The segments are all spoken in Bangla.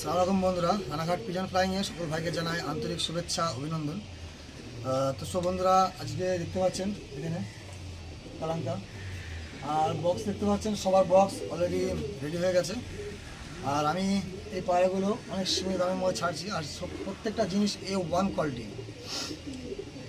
সালামালাইকুম বন্ধুরা, রানাঘাট পিজন ফ্লাইংয়ে সকল ভাইকে জানাই আন্তরিক শুভেচ্ছা, অভিনন্দন। তো সব বন্ধুরা, আজকে দেখতে পাচ্ছেন এখানে কালাঙ্কা আর বক্স দেখতে পাচ্ছেন, সবার বক্স অলরেডি রেডি হয়ে গেছে। আর আমি এই পায়রাগুলো অনেক সীমিত দামের মধ্যে ছাড়ছি, আর প্রত্যেকটা জিনিস এ ওয়ান কোয়ালিটি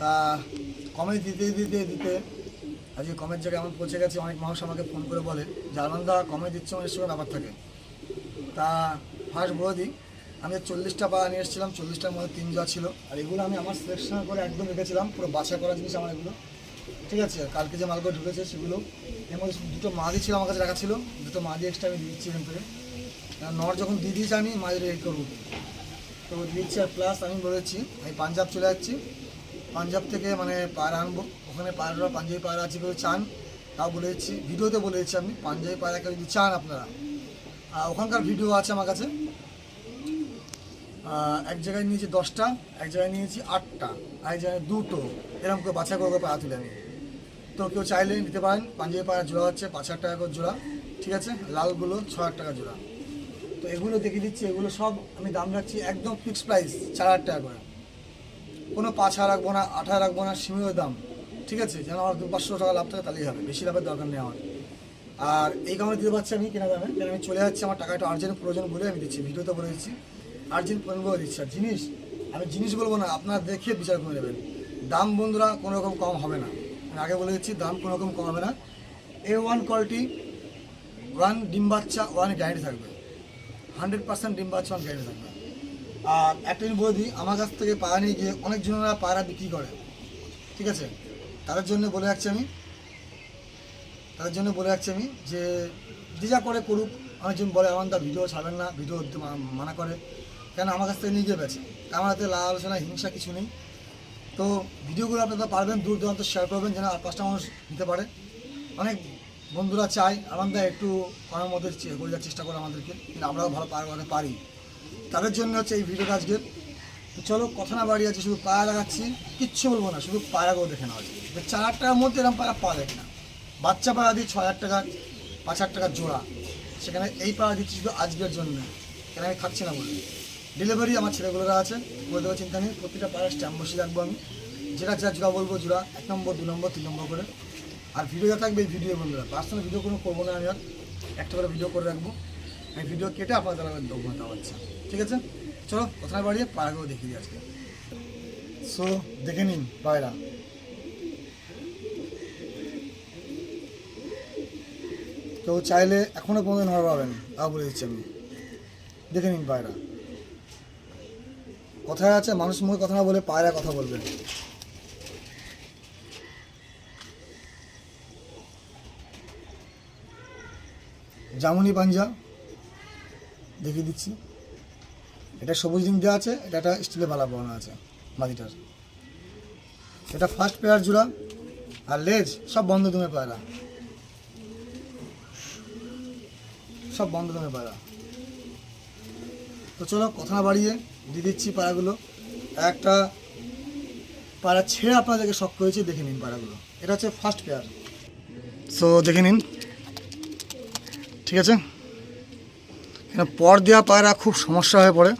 তা কমে দিতে দিতে দিতে আজকে কমের জায়গায় এমন পৌঁছে গেছে, অনেক মানুষ আমাকে ফোন করে বলে। যে আনন্দা কমে দিচ্ছে, অনেক সময় ব্যাপার থাকে। তা ফার্স্ট বলে আমি চল্লিশটা পা নিয়ে এসেছিলাম, চল্লিশটার মধ্যে তিন যা ছিল। আর এগুলো আমি আমার সিলেকশন করে একদম রেখেছিলাম, পুরো বাছাই করা জিনিস আমার এগুলো। ঠিক আছে, কালকে যে মালগুলো ঢুকেছে সেগুলো। এর মধ্যে দুটো মাদি ছিল আমার কাছে রাখা ছিল, দুটো মাদি এক্সট্রা আমি দিচ্ছি এখান থেকে। নর যখন দিয়ে দিয়েছি, আমি মাদি রেডি করব। তো দিচ্ছি আর প্লাস আমি বলেছি আমি পাঞ্জাব চলে যাচ্ছি। পাঞ্জাব থেকে মানে পায়রা আনব। ওখানে পায়রা পাঞ্জাবি পায়রা আছে কেউ চান, তাও বলে দিচ্ছি। ভিডিওতে বলে দিচ্ছি আমি, পাঞ্জাবি পায়রা কেউ যদি চান আপনারা। ওখানকার ভিডিও আছে আমার কাছে। এক জায়গায় নিয়েছি দশটা, এক জায়গায় নিয়েছি আটটা, আর এক জায়গায় দুটো। এরকম করে করে করে পাড়া তুলে আমি তো কেউ চাইলে নিতে পারেন, পাঞ্জাবি পাড়া জোড়া হচ্ছে পাঁচ হাজার টাকা করে জোড়া, ঠিক আছে? লালগুলো ছ হাজার টাকা জোড়া। তো এগুলো দেখিয়ে দিচ্ছি, এগুলো সব আমি দাম রাখছি একদম ফিক্সড প্রাইস চার হাজার টাকা করে। কোনো পাঁচ হাজার রাখব না, আট হাজার রাখব না, সীমিত দাম, ঠিক আছে? যেন আমার দু পাঁচশো টাকা লাভ থাকে তাহলেই হবে, বেশি লাভের দরকার নেই আমার। আর এই কারণে দিতে পারছি আমি কেনা দামে। কারণ আমি চলে যাচ্ছি আমার টাকাটা আর্জেন্ট প্রয়োজন বলে আমি দিচ্ছি, ভিডিওতে বলে দিচ্ছি। আর্জেন্ট প্রয়োজন বলে দিচ্ছি। আর জিনিস, আমি জিনিস বলব না, আপনারা দেখে বিচার করে নেবেন। দাম বন্ধুরা কোনো রকম কম হবে না। আমি আগে বলে দিচ্ছি, দাম কোনো রকম কম হবে না। এ ওয়ান কোয়ালিটি ওয়ান ডিম বাচ্চা ওয়ান গ্যারান্টি থাকবে। হান্ড্রেড পার্সেন্ট ডিম বাচ্চা ওয়ান গ্যারান্টি থাকবে। আর একটা জিনিস বলে দিই, আমার কাছ থেকে পায়রা নিয়ে গিয়ে অনেকজনেরা পায়রা বিক্রি করে। ঠিক আছে? তাদের জন্য বলে রাখছি আমি। তাদের জন্য বলে রাখছি আমি যে যে যা করে করুক, অনেকজন বলে, আমার দা ভিডিও ছাড়বেন না, ভিডিও মানা করে। কেন? আমার কাছ থেকে নিয়ে গিয়ে বেছে আমার হাতে লাল আলোচনা, হিংসা কিছু নেই। তো ভিডিওগুলো আপনারা পারবেন, দূর দূরান্ত শেয়ার করবেন, যেন আর পাঁচটা মানুষ নিতে পারে। অনেক বন্ধুরা চায় আমাদের একটু করার মধ্যে করে যাওয়ার চেষ্টা করে আমাদেরকে, কিন্তু আমরাও ভালো পার করতে পারি। তাদের জন্য হচ্ছে এই ভিডিওটা আজকে। তো চলো, কথা না বাড়িয়ে আছে, শুধু পায়রা লাগাচ্ছি, কিচ্ছু বলব না, শুধু পায়রাগুলো দেখে নেওয়া যায়। চার টাকার মধ্যে এরকম পায়রা পাওয়া যায় কিনা? বাচ্চা পাড়া দিই ছ হাজার টাকা, পাঁচ হাজার টাকার জোড়া। সেখানে এই পাড়া দিচ্ছি শুধু আজকের জন্য। কেন আমি খাচ্ছি না বলে? ডেলিভারি আমার ছেলেগুলোরা আছে বলে দেওয়ার চিন্তা নেই। প্রতিটা পায়রা স্ট্যাম্প বসে রাখব আমি। যেটা যা জোড়া বলব, জোড়া এক নম্বর, দু নম্বর, তিন নম্বর করে। আর ভিডিও যা থাকবে, এই ভিডিও বন্ধুরা। পার্সোনাল ভিডিও কোনো করব না আমি আর। একটা করে ভিডিও করে রাখব। আমি ভিডিও কেটে আপনাদের আমি দেবো না আচ্ছা ঠিক আছে? চলো কথা না বাড়িয়ে পায়রাগুলো দেখিয়ে দিই আজকে। সো দেখে নিন পায়রা। কেউ চাইলে এখনও পর্যন্ত নড় পাবেন, তাও বলে দিচ্ছি আমি। দেখে নিন পায়রা। কথায় আছে, মানুষ মুখে কথা না বলে পায়রা কথা বলবেন জামুনি পাঞ্জা, দেখিয়ে দিচ্ছি। এটা সবুজ রিং দেওয়া আছে, এটা একটা স্টিলের বালা বানানো আছে মাদিটার এটা ফার্স্ট পেয়ার জোড়া আর লেজ, সব বন্ধ তুমি পায়রা। সব বন্ধ তুমি পায়রা। তো চলো কথা না বাড়িয়ে দিয়ে দিচ্ছি পায়রাগুলো। একটা পায়রা ছেড়ে আপনাদেরকে শখ করেছি, দেখে নিন পায়রাগুলো। এটা হচ্ছে ফার্স্ট পেয়ার সো দেখে নিন। ঠিক আছে? এখানে পর দেওয়া পায়রা খুব সমস্যা হয়ে পড়ে।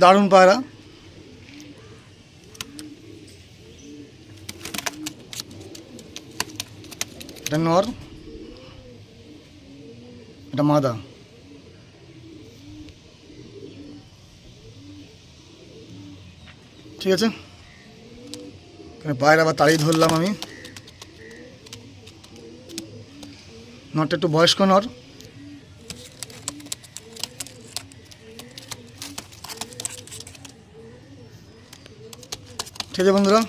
দারুণ পায়রা। নর। এটা মাদা। ঠিক আছে? পায়রা আবার তাড়িয়ে ধরলাম আমি। নটটা একটু বয়স্ক নর। ঠিক আছে বন্ধুরা?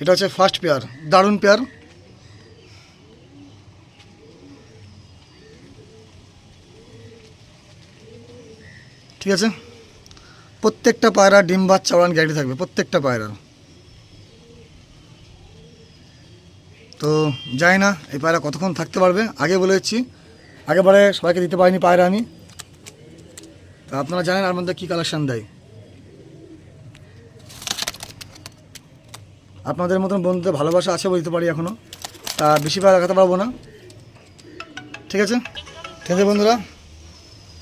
এটা হচ্ছে ফার্স্ট পেয়ার দারুণ পেয়ার ঠিক আছে? প্রত্যেকটা পায়রা ডিম, বাচ্চা ওড়ান গ্যারান্টি থাকবে, প্রত্যেকটা পায়রার। তো যাই না, এই পায়রা কতক্ষণ থাকতে পারবে? আগে বলে দিচ্ছি আগেবারে সবাইকে দিতে পারিনি পায়রা আমি। তো আপনারা জানেন আর মধ্যে কী কালেকশান দেয়। আপনাদের মতন বন্ধুদের ভালোবাসা আছে বলতে পারি এখনও তা বেশি পায়রা দেখাতে পারব না। ঠিক আছে? ঠিক আছে বন্ধুরা,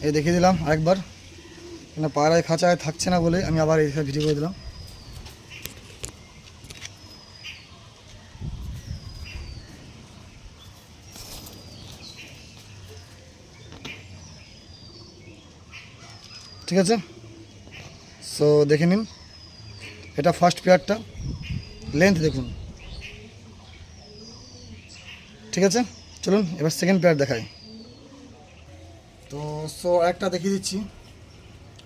এই দেখিয়ে দিলাম আরেকবার। কেন পায়রায় খাঁচায় থাকছে না বলে আমি আবার এই ভিডিও করে দিলাম। ঠিক আছে? সো দেখে নিন। এটা ফার্স্ট পেয়ারটা লেন্থ দেখুন। ঠিক আছে? চলুন, এবার সেকেন্ড পেয়ার দেখাই। তো সো একটা দেখিয়ে দিচ্ছি।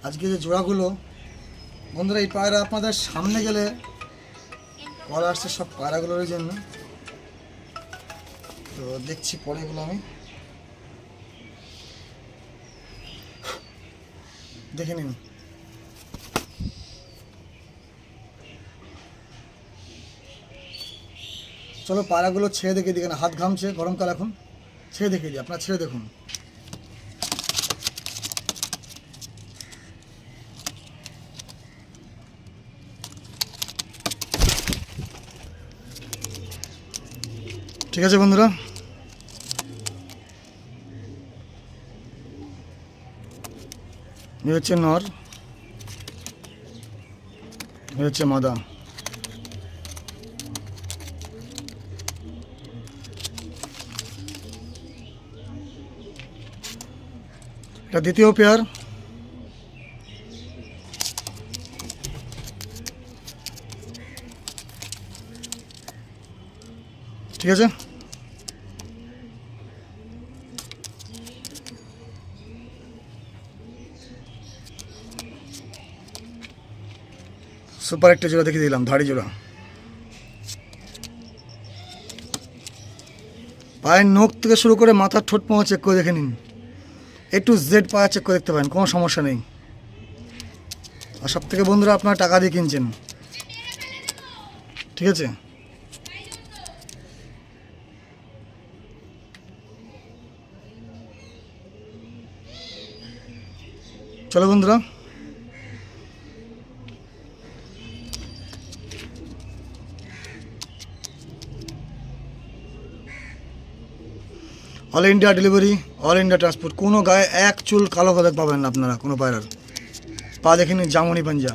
আজকে যে জোড়াগুলো, বন্ধুরা এই পায়রা আপনাদের সামনে গেলে কল আসছে সব পায়রাগুলোর জন্য। তো দেখছি পরে এগুলো আমি। দেখে নিন। চলো পায়রাগুলো ছেড়ে দেখে দিকে না হাত ঘামছে, গরমকাল এখন। ছেড়ে দেখে দিই, আপনারা ছেড়ে দেখুন। ঠিক আছে বন্ধুরা। এ হচ্ছে নর। এ হচ্ছে মাদা। এটা দ্বিতীয় পেয়ার। ঠিক আছে? সুপার একটা জোড়া দেখিয়ে দিলাম, ধাড়ি জোড়া। পায়ের নখ থেকে শুরু করে মাথার ঠোঁট পাওয়া চেক করে দেখে নিন। এ টু জেড পাওয়া চেক করে দেখতে পারেন, কোনো সমস্যা নেই। আর সব থেকে বন্ধুরা, আপনারা টাকা দিয়ে কিনছেন। ঠিক আছে? চলো বন্ধুরা। All India delivery all India transport কোনো গায়ে এক চুল কালো কথা পাবেন না আপনারা, কোনো পায়রার। পা দেখে নিন জামনি পাঞ্জা।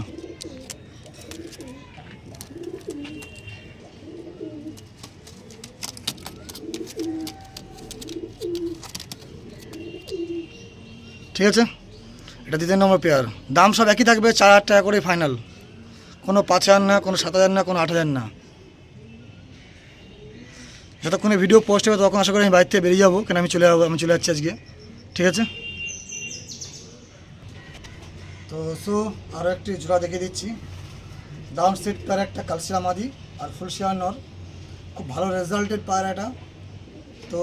ঠিক আছে? এটা দ্বিতীয় নম্বর পেয়ার। দাম সব একই থাকবে, চার হাজার টাকা করে ফাইনাল কোনো পাঁচ হাজার না, কোনো সাত হাজার না, কোনো আট হাজার না। যতক্ষণে ভিডিও পোস্ট হবে তখন আশা করি আমি বাড়িতে বেরিয়ে যাব, কেন আমি চলে যাব, আমি চলে যাচ্ছি আজকে। ঠিক আছে? তো, সো আরও একটি জোড়া দেখে দিচ্ছি। ডাউন সিট পায়রা একটা কালসিরাম আদি আর ফুলশিয়ার নর খুব ভালো রেজাল্টেড পায়রা এটা। তো,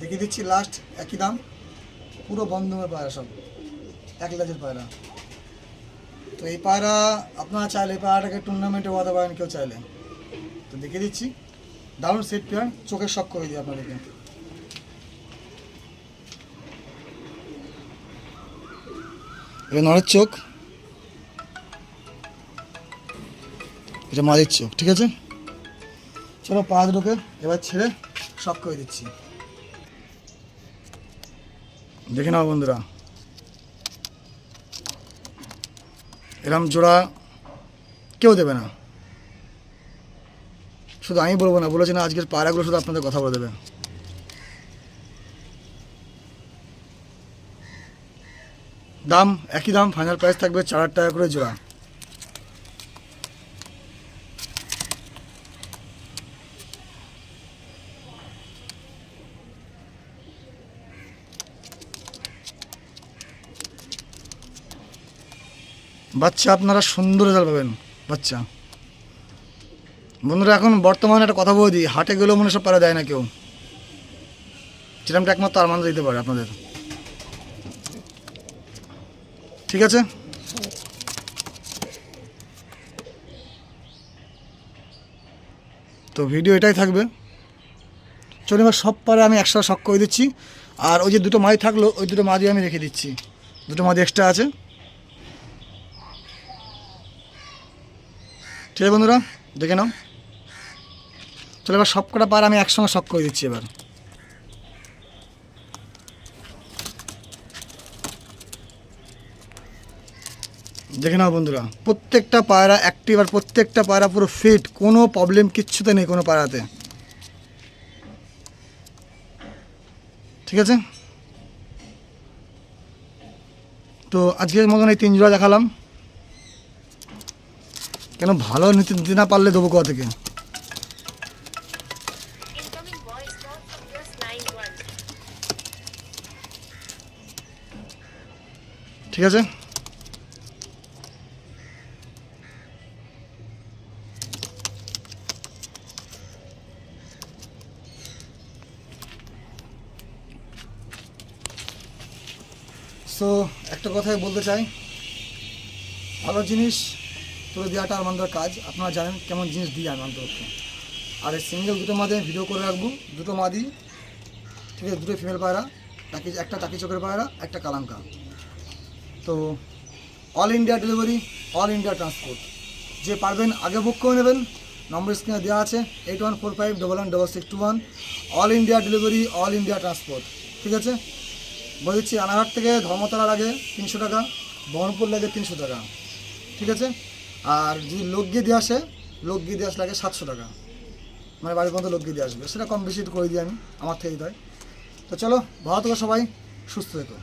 দেখিয়ে দিচ্ছি লাস্ট একই দাম। পুরো বন্ধমের পায়রা সব। এক লাজের পায়রা। তো এই পায়রা আপনারা চাইলে এই পায়রাটাকে টুর্নামেন্টে ওয়াতে পারেন কেউ চাইলে। তো দেখে দিচ্ছি। দারুণ সেট পেয়ার চোখের শখ করে দিই আপনাদেরকে। এটা নড়ের চোখ। এটা মাঝের চোখ, ঠিক আছে? চলো পা দুটোকে এবার ছেড়ে শখ করে দিচ্ছি। দেখে নাও বন্ধুরা। এরম জোড়া কেউ দেবে না। শুধু আমি বলব না, বলেছি না, আজকের পায়রাগুলো শুধু আপনাদের কথা বলে দেবে। দাম, একই দাম ফাইনাল প্রাইস থাকবে চার হাজার টাকা করে জোড়া। বাচ্চা আপনারা সুন্দর রেজাল্ট পাবেন, বাচ্চা। বন্ধুরা, এখন বর্তমানে একটা কথা বলে দিই, হাটে গেলেও মনে সব পারা দেয় না কেউ। সেরকমটা একমাত্র আরমান দিতে পারে আপনাদের। ঠিক আছে? তো ভিডিও এটাই থাকবে। চলুন এবার সব পারে আমি একসাথে শখ করে দিচ্ছি। আর ওই যে দুটো মাদি থাকল, ওই দুটো মাদি আমি রেখে দিচ্ছি। দুটো মাদি এক্সট্রা আছে। ঠিক আছে বন্ধুরা, দেখে নাও। চলো এবার সব কটা পায়রা আমি একসঙ্গে শখ করে দিচ্ছি এবার। দেখে নাও বন্ধুরা, প্রত্যেকটা পায়রা অ্যাক্টিভ আর প্রত্যেকটা পায়রা পুরো ফিট কোনো প্রবলেম কিচ্ছুতে নেই কোনো পায়রাতে। ঠিক আছে? তো আজকের মতন এই তিন জোড়া দেখালাম। কেন ভালো নিতে নিতে না পারলে দেবো কোথা থেকে. ঠিক আছে? সো একটা কথাই বলতে চাই। ভালো জিনিস তুলে দেওয়াটা আমাদের কাজ। আপনারা জানেন কেমন জিনিস দিই আমি অন্তত। আর এই সিঙ্গেল দুটো মাদে ভিডিও করে রাখব। দুটো মাদি, ঠিক আছে? দুটো ফিমেল পায়রা টাকি একটা টাকি চোখের পায়রা, একটা কালাঙ্কা। তো all India delivery all India transport যে পারবেন আগে বুক করে নেবেন। নম্বর স্ক্রিনে দেওয়া আছে eight one four five double one double six two one all India delivery all India transport ঠিক আছে? বলে দিচ্ছি, রানাঘাট থেকে ধর্মতলা লাগে তিনশো টাকা, বহরমপুর লাগে তিনশো টাকা। ঠিক আছে? আর যদি লোক গিয়ে দিয়ে আসে লোক গিয়ে দিয়ে আসলে লাগে সাতশো টাকা। মানে বাড়ির পর্যন্ত লোক গিয়ে দিয়ে আসবে। সেটা কম বেশি করে দিই আমি, আমার থেকে তাই তো চলো, ভালো থেকো সবাই, সুস্থ থেকো।